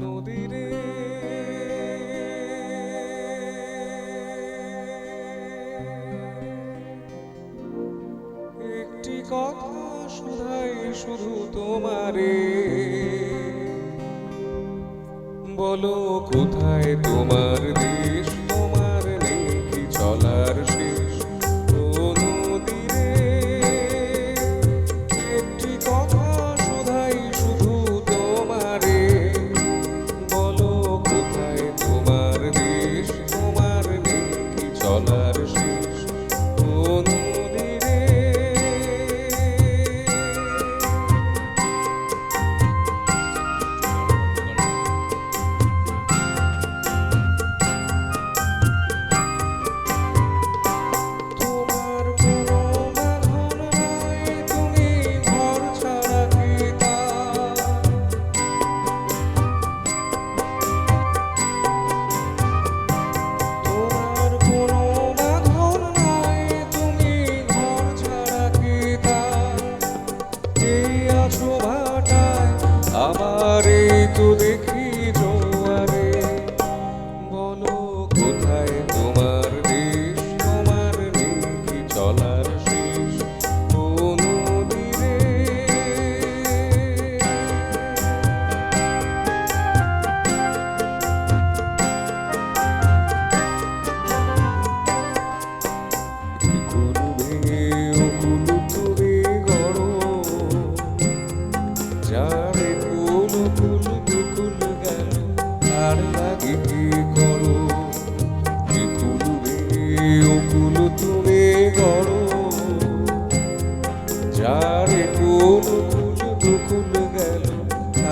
নদীরে। একটি কথা শুধাই শুধু তোমারে। বলো কোথায় তোমার দেশ? espíritu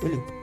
Были?